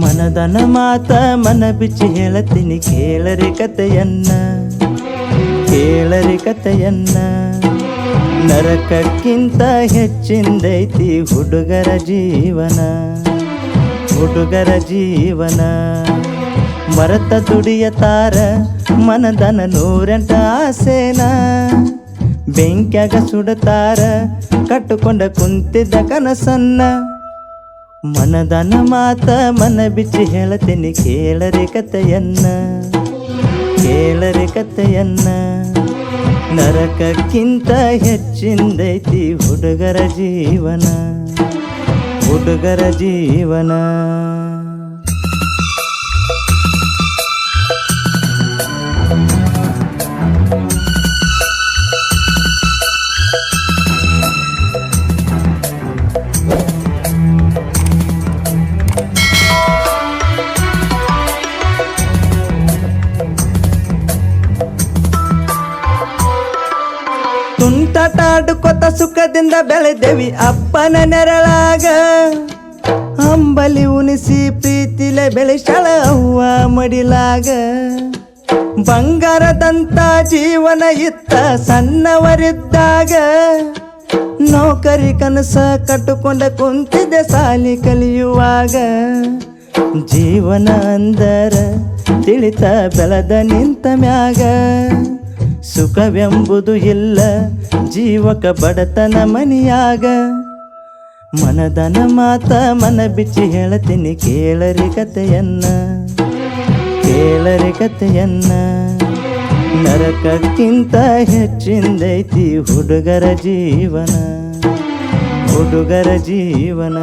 ಮನದನ ಮಾತ ಮನ ಬಿಚ್ಚಿ ಹೇಳತೀನಿ, ಕೇಳರಿ ಕಥೆಯನ್ನ, ಕೇಳರಿ ಕತೆಯನ್ನ ನರಕಕ್ಕಿಂತ ಹೆಚ್ಚಿಂದೈತಿ ಹುಡುಗರ ಜೀವನ ಹುಡುಗರ ಜೀವನ. ಮರತ ದುಡಿಯತಾರ ಮನದನ ನೂರೆಂಟ ಆಸೆನ. ಬೆಂಕ್ಯಾಗ ಸುಡತಾರ, ಕಟ್ಟುಕೊಂಡ ಕುಂತಿದ್ದ ಕನಸನ್ನ. ಮನದನ ಮಾತ ಮನ ಬಿಚ್ಚಿ ಹೇಳತೇನೆ, ಕೇಳರೆ ಕತೆಯನ್ನ ಕೇಳರೆ ಕಥೆಯನ್ನ. ನರಕಕ್ಕಿಂತ ಹೆಚ್ಚಿಂದೈತಿ ಹುಡುಗರ ಜೀವನ ಹುಡುಗರ ಜೀವನ. ತುಂಟಟಾಡುಕೊತ ಸುಖದಿಂದ ಬೆಳೆದೇವಿ ಅಪ್ಪನ ನೆರಳಾಗ. ಅಂಬಲಿ ಉಣಿಸಿ ಪ್ರೀತಿಲೆ ಬೆಳೆಸಳ ಹೂವ ಮಡಿಲಾಗ. ಬಂಗಾರದಂತ ಜೀವನ ಇತ್ತ ಸಣ್ಣವರಿದ್ದಾಗ. ನೌಕರಿ ಕನಸ ಕಟ್ಟುಕೊಂಡ ಕುಂತಿದ್ದೆ ಸಾಲಿ ಕಲಿಯುವಾಗ. ಜೀವನ ಅಂದರ ತಿಳಿತ ಬೆಳೆದ ನಿಂತ ಮ್ಯಾಗ. ಸುಖವೆಂಬುದು ಇಲ್ಲ. ಜೀವಕ ಬಡತನ ಮನಿಯಾಗ. ಮನದನ ಮಾತ ಮನ ಬಿಚ್ಚಿ ಹೇಳತೀನಿ ಕೇಳರಿ ಕಥೆಯನ್ನ. ಕೇಳರಿ ಕಥೆಯನ್ನ. ನರಕಕ್ಕಿಂತ ಹೆಚ್ಚಿಂದೈತಿ ಹುಡುಗರ ಜೀವನ. ಹುಡುಗರ ಜೀವನ.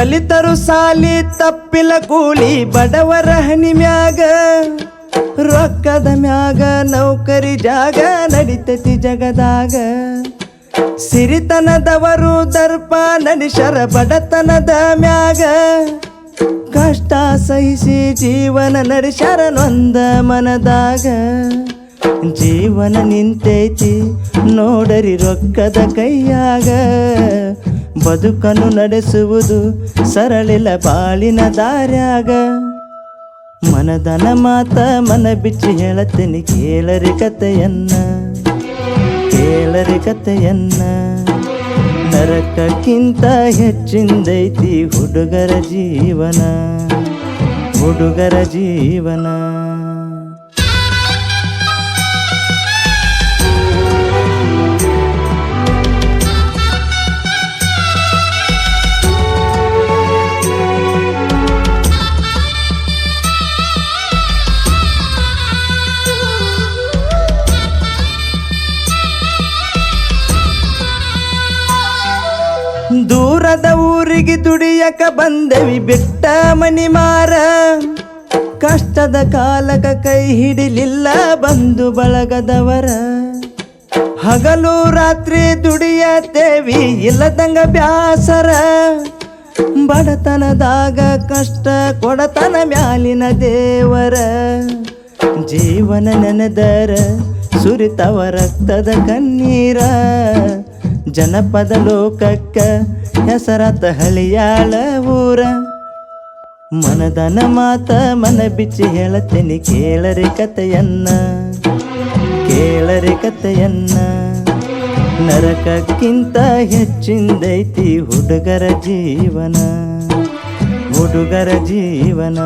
ಕಲಿತರು ಸಾಲಿ ತಪ್ಪಿಲ ಕೂಲಿ ಬಡವರ ಹನಿ ಮ್ಯಾಗ, ರೊಕ್ಕದ ಮ್ಯಾಗ ನೌಕರಿ ಜಾಗ ನಡಿತತಿ ಜಗದಾಗ. ಸಿರಿತನದವರು ದರ್ಪ ನಡೆಸರ ಬಡತನದ ಮ್ಯಾಗ, ಕಷ್ಟ ಸಹಿಸಿ ಜೀವನ ನಡೆಸರ ನೊಂದ ಮನದಾಗ. ಜೀವನ ನಿಂತೈತಿ ನೋಡರಿ ರೊಕ್ಕದ ಕೈಯಾಗ ಬದುಕನ್ನು ನಡೆಸುವುದು ಸರಳಿಲ್ಲ ಬಾಳಿನ ದಾರ್ಯಾಗ. ಮನದನ ಮಾತ ಮನ ಬಿಚ್ಚಿ ಹೇಳತ್ತೀನಿ, ಕೇಳರಿ ಕಥೆಯನ್ನ ಕೇಳರಿ ಕಥೆಯನ್ನ. ನರಕಕ್ಕಿಂತ ಹೆಚ್ಚಿಂದೈತಿ ಹುಡುಗರ ಜೀವನ ಹುಡುಗರ ಜೀವನ. ದೂರದ ಊರಿಗೆ ದುಡಿಯಕ ಬಂದವಿ ಬಿಟ್ಟ ಮನಿ ಮಾರ. ಕಷ್ಟದ ಕಾಲಕ ಕೈ ಹಿಡಿಲಿಲ್ಲ ಬಂದು ಬಳಗದವರ. ಹಗಲು ರಾತ್ರಿ ದುಡಿಯತೇವಿ ಇಲ್ಲದಂಗ ಬ್ಯಾಸರ. ಬಡತನದಾಗ ಕಷ್ಟ ಕೊಡತನ ಮ್ಯಾಲಿನ ದೇವರ. ಜೀವನ ನೆನೆದರ ಸುರಿತವ ರಕ್ತದ ಕಣ್ಣೀರ. ಜನಪದ ಲೋಕಕ್ಕ ಹೆಸರಾತ ಹಳಿಯಾಳ ಊರ. ಮನದನ ಮಾತ ಮನ ಬಿಚ್ಚಿ ಹೇಳತೀನಿ ಕೇಳರಿ ಕಥೆಯನ್ನ ಕೇಳರಿ ಕಥೆಯನ್ನ. ನರಕಕ್ಕಿಂತ ಹೆಚ್ಚಿಂದೈತಿ ಹುಡುಗರ ಜೀವನ ಹುಡುಗರ ಜೀವನ.